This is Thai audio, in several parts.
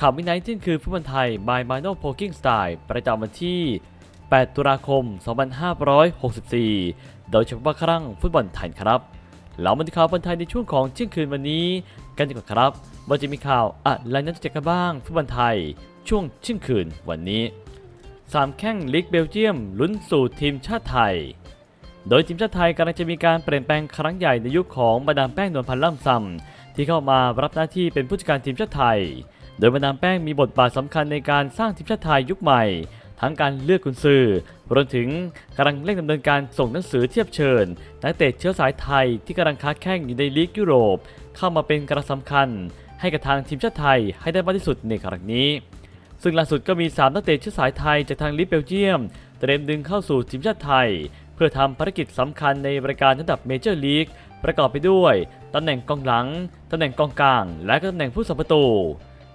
ข่าวมิไนท์ที่คือฟุตบอลไทย by Mino Poking Style ประจำวันที่ 8 ตุลาคม 2564 โดยเฉพาะครั้งฟุตบอลไทยครับเรามาดูข่าวบอลไทยในช่วงของเที่ยงคืนวันนี้ กันดีกว่าครับว่าจะมีข่าวอะไรน่าจะกันบ้างฟุตบอลไทย ช่วงเที่ยงคืนวันนี้สามแข้งลีกเบลเยียมลุ้นสู่ทีมชาติไทย โดยทีมชาติไทยกำลังจะมีการเปลี่ยนแปลงครั้งใหญ่ในยุคของมาดามแป้งนวลพันธ์ล่ำซำที่เข้ามารับหน้าที่เป็นผู้จัดการทีมชาติไทย โดยมาดามแป้งมีบทบาทสำคัญในการสร้างทีมชาติไทยยุคใหม่ ทั้งการเลือกกุนซือรวมถึงกำลังเร่งดำเนินการส่งหนังสือเทียบเชิญนักเตะเชื้อสายไทยที่กำลังค้าแข่งอยู่ในลีกยุโรป เข้ามาเป็นกระสำคัญ ให้กับทางทีมชาติไทยให้ได้มากที่สุดในครั้งนี้ ซึ่งล่าสุดก็มี 3 นักเตะเชื้อสายไทยจากทางลิเบลเยียม เตรียมดึงเข้าสู่ทีมชาติไทย เพื่อทำภารกิจสำคัญในรายการระดับเมเจอร์ลีกประกอบไปด้วยตำแหน่งกองหลังตำแหน่งกองกลาง และก็ตำแหน่งผู้สัมประตู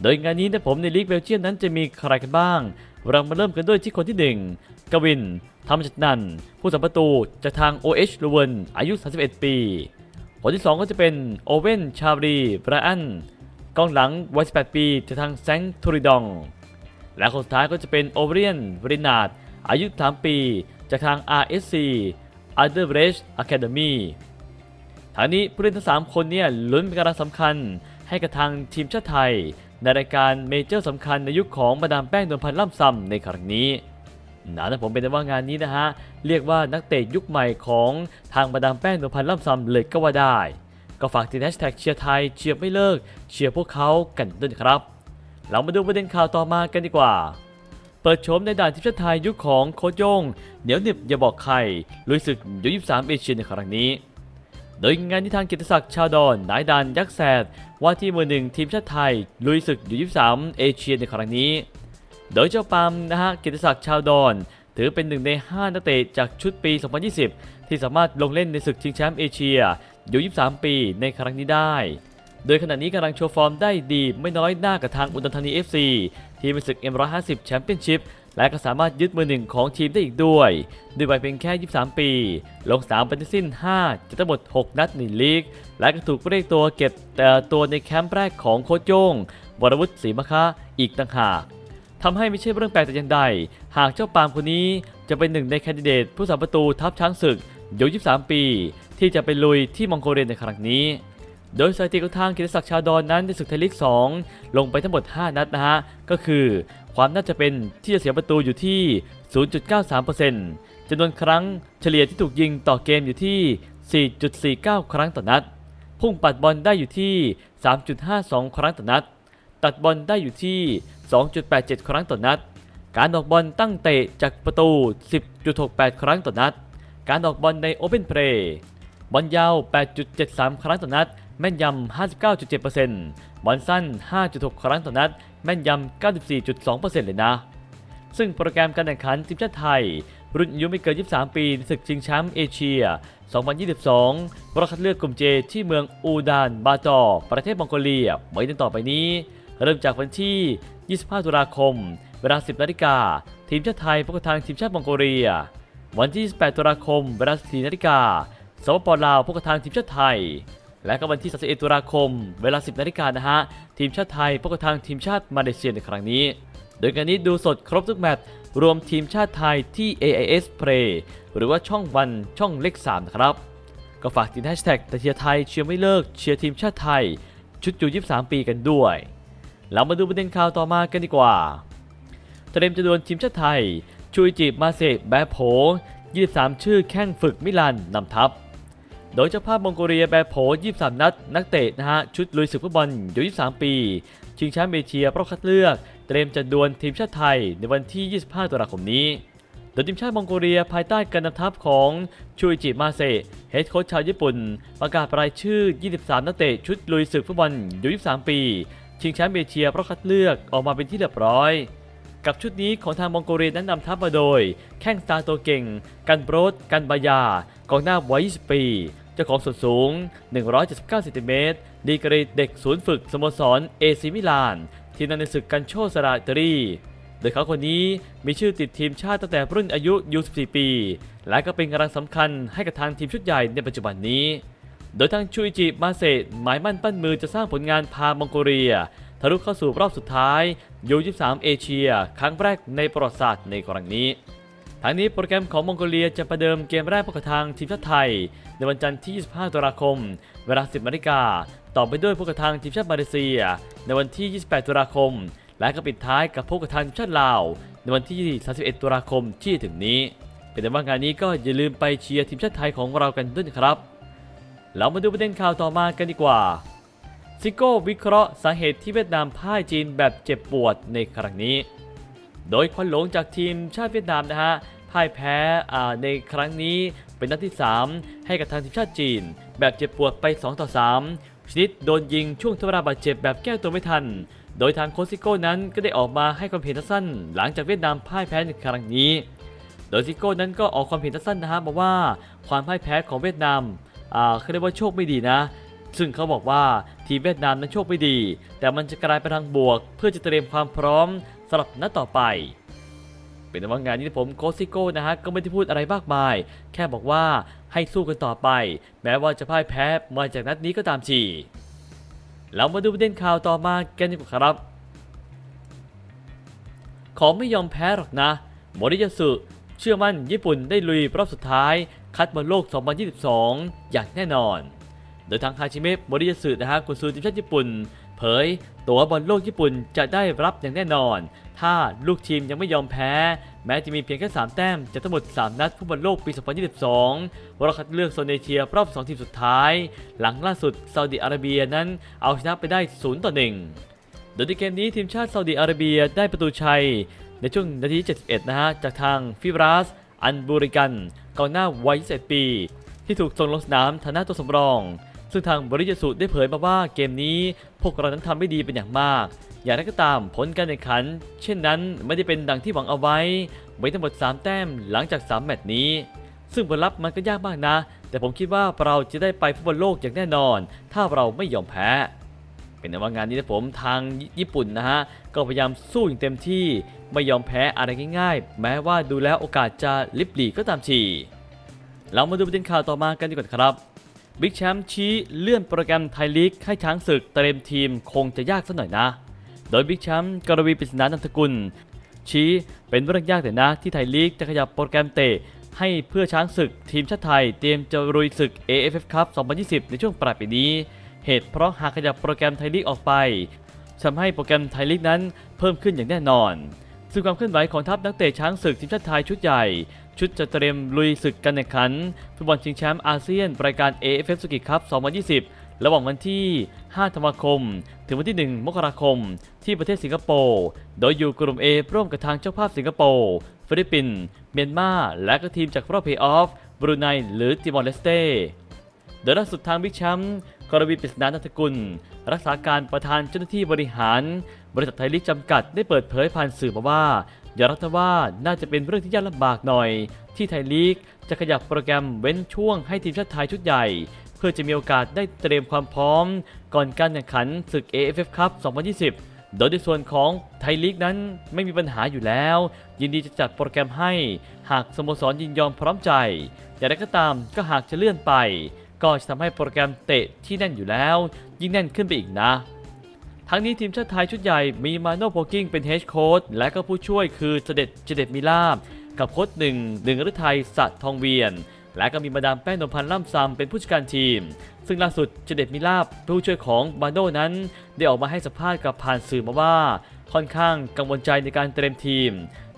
โดยงานนี้ในผมในลีกเบลเยียมนั้นจะมีใครกันบ้าง เรามาเริ่มกันด้วยที่คนที่ 1 กวินธรรมจัตนัน ผู้สัมประตูจากทาง OH ลูเวนอายุ 31 ปี คนที่ 2 ก็จะเป็นโอเวนชาบรีบรอันกองหลังวัย 18 ปีจากทางแซงทูริดอง และคนสุดท้ายก็จะเป็นโอเวเรียนบรินาดอายุ 3 ปีจากทาง RSC u n d e r b r e c h Academy ทางนี้ผู้เล่นทั้ง 3 คนเนี่ยลุ้นเป็นกำลังสำคัญให้กับทางทีมชาติไทย ในรายการเมเจอร์สำคัญในยุคของมาดามแป้งนวลพันธ์ล่ำซำในครั้งนี้นะแต่ผมเป็นว่างานนี้นะฮะ เรียกว่านักเตะยุคใหม่ของทางมาดามแป้งนวลพันธ์ล่ำซำเลยก็ว่าได้ ก็ฝากติดแฮชแท็กเชียร์ไทยเชียร์ไม่เลิกเชียร์พวกเขากันด้วยครับ เรามาดูประเด็นข่าวต่อมากันดีกว่า เปิดโฉมในด่านทีมชาติไทยยุคของโคโยงเหนียวหนึบอย่าบอกใครลุยศึกยู23เอเชียในครั้งนี้ โดยงานที่ทางกิติศักดิ์ชาวดอนนายดันยักษ์แสดว่าที่มือหนึ่งทีมชาติไทย ลุยศึกยู23 เอเชียในครั้งนี้ โดยเจ้าปามนะฮะกิติศักดิ์ชาวดอนถือเป็นหนึ่งใน 5 นักเตะจากชุดปี 2020 ที่สามารถลงเล่นในศึกชิงแชมป์เอเชียยู23 ปีในครั้งนี้ได้ โดยขณะนี้กำลังโชว์ฟอร์มได้ดีไม่น้อยหน้ากับทางอุดรธานี FC ทีมในศึก M150 แชมเปี้ยนชิพ และก็สามารถยึดมือหนึ่งของทีมได้อีกด้วย ด้วยวัยเพียงแค่ 23 ปี ลงสนามไปทั้งสิ้น 5 จะทั้งหมด 6 นัดในลีก และก็ถูกเรียกตัวเก็บแต่ตัวในแคมป์แรกของโคชโย่งวรวุฒิศรีมะคะอีกต่างหากทำให้ไม่ใช่เรื่องแปลกแต่อย่างใด หากเจ้าปามคนนี้จะเป็นหนึ่งในแคนดิเดตผู้สาประตูทัพช้างศึกอายุ23 ปี ที่จะไปลุยที่มองโกเลียในครั้งนี้ โดยสถิติของทางกิติศักดิ์ชาดอนนั้นในศึกไทยลีก 2 ลงไปทั้งหมด 5 นัดนะฮะ ก็คือความน่าจะเป็นที่จะเสียประตูอยู่ที่ 0.93%จำนวนครั้งเฉลี่ยที่ถูกยิงต่อเกมอยู่ที่ 4.49 ครั้งต่อนัด พุ่งปัดบอลได้อยู่ที่ 3.52 ครั้งต่อนัด ตัดบอลได้อยู่ที่ 2.87 ครั้งต่อนัด การออกบอลตั้งเตะจากประตู 10.68 ครั้งต่อนัด การออกบอลในโอเพนเพลย์บอลยาว 8.73 ครั้งต่อนัด แม่นยำ 59.7%บอลสั้น 5.6 ครั้งต่อนัด แม่นยำ 94.2%เลยนะ ซึ่งโปรแกรมการแข่งขันทีมชาติไทย รุ่นอายุไม่เกิน 23 ปีศึกชิงแชมป์เอเชีย 2022 รอบคัดเลือกกลุ่มเจที่เมืองอูดาน บาจอ ประเทศมองโกเลียไว้ดังต่อไปนี้ เริ่มจากวันที่ 25 ตุลาคม เวลา 10 นาฬิกา ทีมชาติไทยพบกับทางทีมชาติมองโกเลีย วันที่ 28 ตุลาคม เวลา 4 นาฬิกาสปปลาวพบกับทางทีมชาติไทย และก็วันที่ 31 ตุลาคม เวลา 10 นาฬิกานะฮะ ทีมชาติไทยพบกับทางทีมชาติมาเลเซียในครั้งนี้ โดยการนี้ดูสดครบทุกแมตช์รวมทีมชาติไทยที่ AIS Play หรือว่าช่องวันช่องเลข3นะครับ ก็ฝากติดแฮชแท็กแต่เชียร์ไทยเชียร์ไม่เลิกเชียร์ทีมชาติไทย ชุดอยู่ 23 ปีกันด้วย เรามาดูประเด็นข่าวต่อมากันดีกว่าเตรียมจะดวลทีมชาติไทยชุยจิมาเซแบโผ23 ชื่อแข้งฝึกมิลานนำทัพ โดยเจ้าภาพมองโกเลียแบโผ23 นัด นักเตะนะฮะ ชุดลุยศึกฟุตบอลอยู่ 23 ปี ชิงแชมป์เอเชียรอบคัดเลือก เตรียมจะดวลทีมชาติไทยในวันที่ 25 ตุลาคมนี้ โดยทีมชาติมองโกเลียภายใต้การนำทัพของชุยจิมาเซเฮดโค้ชชาวญี่ปุ่น ประกาศรายชื่อ 23 นักเตะชุดลุยศึกฟุตบอลอยู่ 23 ปี ชิงแชมป์เอเชียรอบคัดเลือกออกมาเป็นที่เรียบร้อยกับชุดนี้ของทางมองโกเลียนั้นนำทัพมาโดย แข้งสตาร์ตัวเก่ง กันโบรดกันบายากองหน้าวัย 20 ปี เจ้าของส่วนสูง 179เซนติเมตร ดีกรีเด็กศูนย์ฝึกสโมสรเอซิมิลาน ทีมในศึกกันโชสราตาลีโดยเขาคนนี้มีชื่อติดทีมชาติตั้งแต่รุ่นอายุ24ปี และก็เป็นกำลังสำคัญให้กับทางทีมชุดใหญ่ในปัจจุบันนี้ โดยทางชูอิจิมาเซหมายมั่นปั้นมือจะสร้างผลงานพามองโกเลียทะลุเข้าสู่รอบสุดท้ายยู23เอเชีย ครั้งแรกในประวัติศาสตร์ในครั้งนี้ ทั้งนี้โปรแกรมของมองโกเลียจะประเดิมเกมแรกพบกับทางทีมชาติไทย ในวันจันทร์ที่ 25 ตุลาคม เวลา 10นาฬิกา ต่อไปด้วยพบกับทางทีมชาติมาเลเซีย ในวันที่ 28 ตุลาคม และก็ปิดท้ายกับพบกับทางทีมชาติลาว ในวันที่ 31 ตุลาคมที่ถึงนี้ เป็นแต่ว่างานนี้ก็อย่าลืมไปเชียร์ทีมชาติไทยของเรากันด้วยครับ เรามาดูประเด็นข่าวต่อมากันดีกว่า ซิโก้วิเคราะห์สาเหตุที่เวียดนามพ่ายจีนแบบเจ็บปวดในครั้งนี้ โดยควันหลงจากทีมชาติเวียดนามนะฮะพ่ายแพ้ในครั้งนี้เป็นนัดที่ 3 ให้กับทางทีมชาติจีน แบบเจ็บปวดไป 2 ต่อ 3 ชนิดโดนยิงช่วงทวารบาดเจ็บแบบแก้ตัวไม่ทัน โดยทางโคซิโก้นั้นก็ได้ออกมาให้ความเห็นสั้น หลังจากเวียดนามพ่ายแพ้ในครั้งนี้ โดยซิโก้นั้นก็ออกความเห็นสั้นนะฮะบอกว่าความพ่ายแพ้ของเวียดนามอ่าเขาเรียกว่าโชคไม่ดีนะ ซึ่งเขาบอกว่าทีมเวียดนามนั้นโชคไม่ดี แต่มันจะกลายไปทางบวก เพื่อจะเตรียมความพร้อมสำหรับนัดต่อไป เป็นว่างานนี้ผมโคซิโก้นะฮะก็ไม่ได้พูดอะไรมากมาย แค่บอกว่าให้สู้กันต่อไป แม้ว่าจะพ่ายแพ้มาจากนัดนี้ก็ตามทีเรามาดูประเด็นข่าวต่อมากันดีกว่าครับ ขอไม่ยอมแพ้หรอกนะโมริยาสุเชื่อมั่นญี่ปุ่นได้ลุยรอบสุดท้าย คัดบอลโลก 2022 อย่างแน่นอน โดยทางฮาชิเมะโมริยาสุนะฮะกุนซือทีมชาติญี่ปุ่น เผย ตัวบอลโลกญี่ปุ่นจะได้รับอย่างแน่นอน ถ้าลูกทีมยังไม่ยอมแพ้ แม้จะมีเพียงแค่ 3 แต้มจากทั้งหมด 3 นัดฟุตบอลโลกปี 2022วรคัดเลือกโซนเอเชียรอบ 2 ทีมสุดท้าย หลังล่าสุดซาอุดิอาระเบียนั้นเอาชนะไปได้ 0 ต่อ 1 โดยในเกมนี้ทีมชาติซาอุดิอาระเบียได้ประตูชัย ในช่วงนาทีที่71 นะฮะจากทางฟิบรัสอันบูริกันกองหน้าวัย21ปี ที่ถูกส่งลงสนามฐานะตัวสำรอง ซึ่งทางบริยสุได้เผยมาว่าเกมนี้พวกเรานั้นทำไม่ดีเป็นอย่างมาก อย่างไรก็ตามผลการแข่งขัน เช่นนั้นไม่ได้เป็นดังที่หวังเอาไว้ ไว้ทั้งหมด 3 แต้มหลังจาก 3 แมตช์นี้ ซึ่งผลลัพธ์มันก็ยากมากนะ แต่ผมคิดว่าเราจะได้ไปฟุตบอลโลกอย่างแน่นอน ถ้าเราไม่ยอมแพ้ เป็นว่างานนี้นะผมทางญี่ปุ่นนะฮะก็พยายามสู้อย่างเต็มที่ไม่ยอมแพ้อะไรง่ายๆ แม้ว่าดูแล้วโอกาสจะลิบหลีก็ตามทีเรามาดูประเด็นข่าวต่อมากันดีกว่าครับ บิ๊กแชมป์ชี้เลื่อนโปรแกรมไทยลีกให้ช้างศึกเตรียมทีมคงจะยากสักหน่อยนะ โดยบิ๊กแชมป์กรวีปริศนานันทกุล ชี้เป็นเรื่องยากแต่นะที่ไทยลีกจะขยับโปรแกรมเตะให้เพื่อช้างศึกทีมชาติไทยเตรียมจะรุยศึก AFF Cup 2020 ในช่วงปลายปีนี้ เหตุเพราะหากขยับโปรแกรมไทยลีกออกไปทำให้โปรแกรมไทยลีกนั้นเพิ่มขึ้นอย่างแน่นอน ซึ่งความเคลื่อนไหวของทัพนักเตะช้างศึกทีมชาติไทยชุดใหญ่ ชุดจะเตรียมลุยศึกการแข่งขันฟุตบอลชิงแชมป์อาเซียนรายการ AFF สุกิคัพ2020 ระหว่างวันที่ 5 ธันวาคม ถึงวันที่ 1 มกราคม ที่ประเทศสิงคโปร์ โดยอยู่กลุ่ม A ร่วมกับทางเจ้าภาพสิงคโปร์ ฟิลิปปินส์ เมียนมา และก็ทีมจากรอบเพลย์ออฟ บรูไน หรือติมอร์เลสเตโดยล่าสุดทางบิ๊กแชมป์กรวีปริศนานันทกุล รักษาการประธานเจ้าหน้าที่บริหาร บริษัทไทยลีกจำกัดได้เปิดเผยผ่านสื่อมาว่า อย่ารับว่าน่าจะเป็นเรื่องที่ยากลำบากหน่อย ที่ไทยลีกจะขยับโปรแกรมเว้นช่วงให้ทีมชาติไทยชุดใหญ่ เพื่อจะมีโอกาสได้เตรียมความพร้อม ก่อนการแข่งขันศึก AFF Cup 2020 โดยในส่วนของไทยลีกนั้นไม่มีปัญหาอยู่แล้ว ยินดีจะจัดโปรแกรมให้หากสโมสรยินยอมพร้อมใจอย่างไรก็ตามก็หากจะเลื่อนไป ก็จะทำให้โปรแกรมเตะที่แน่นอยู่แล้ว ยิ่งแน่นขึ้นไปอีกนะ ทั้งนี้ทีมชาติไทยชุดใหญ่มีมาโนโพกิ้งเป็นเฮดโค้ชและก็ผู้ช่วยคือเสด็จเจเด็ดมิลาบกับโค้ชหนึ่งหนึ่งฤทัยสัตย์ทองเวียน และก็มีมาดามแป้งนพันธ์ล่ำซำเป็นผู้จัดการทีม ซึ่งล่าสุดเจเด็ดมิลาบผู้ช่วยของมาโนนั้น ได้ออกมาให้สัมภาษณ์กับผ่านสื่อมาว่า ค่อนข้างกังวลใจในการเตรียมทีม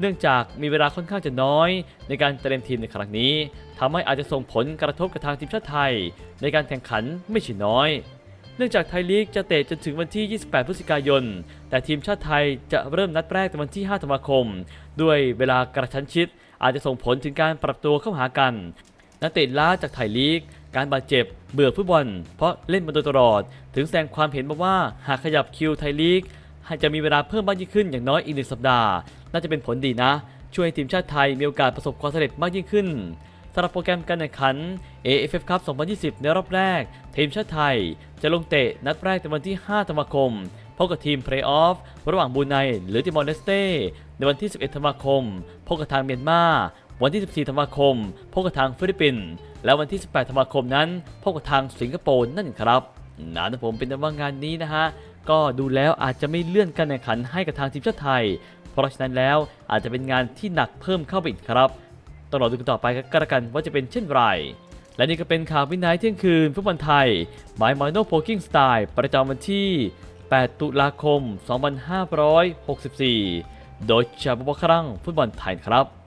เนื่องจากมีเวลาค่อนข้างจะน้อย ในการเตรียมทีมในครั้งนี้ทำให้อาจจะส่งผลกระทบกับทางทีมชาติไทย ในการแข่งขันไม่ใช่น้อย เนื่องจากไทยลีกจะเตะจนถึงวันที่ 28 พฤศจิกายน แต่ทีมชาติไทยจะเริ่มนัดแรกในวันที่ 5 ธันวาคม ด้วยเวลากระชั้นชิด อาจจะส่งผลถึงการปรับตัวเข้าหากัน นักเตะล้าจากไทยลีก การบาดเจ็บ เบื่อฟุตบอล เพราะเล่นมาโดยตลอด ถึงแสดงความเห็นมาว่าหากขยับคิวไทยลีกให้จะมีเวลาเพิ่มมากยิ่งขึ้นอย่างน้อยอีกหนึ่งสัปดาห์ น่าจะเป็นผลดีนะ ช่วยให้ทีมชาติไทยมีโอกาสประสบความสำเร็จมากยิ่งขึ้น สำหรับโปรแกรมการแข่งขัน AFF Cup 2020 ในรอบแรก ทีมชาติไทย จะลงเตะนัดแรกในวันที่ 5 ธันวาคมพบกับทีมเพลย์ออฟระหว่างบูไนหรือติมอร์เลสเตในวันที่ 11 ธันวาคมพบกับทางเมียนมา วันที่ 14 ธันวาคมพบกับทางฟิลิปปินส์และวันที่ 18 ธันวาคมนั้นพบกับทางสิงคโปร์นั่นครับนะนะผมเป็นว่างานนี้นะฮะก็ดูแล้วอาจจะไม่เลื่อนการแข่งขันให้กับทางทีมชาติไทย เพราะฉะนั้นแล้วอาจจะเป็นงานที่หนักเพิ่มเข้าไปอีกครับ ต้องรอดูกันต่อไปก็แล้วกันว่าจะเป็นเช่นไร และนี่ก็เป็นข่าววินัยเที่ยงคืนฟุตบอลไทยหมายมอยโนโพกิ้งสไตล์ประจำวันที่ 8 ตุลาคม 2564 โดยชาบุบครั้งฟุตบอลไทยครับ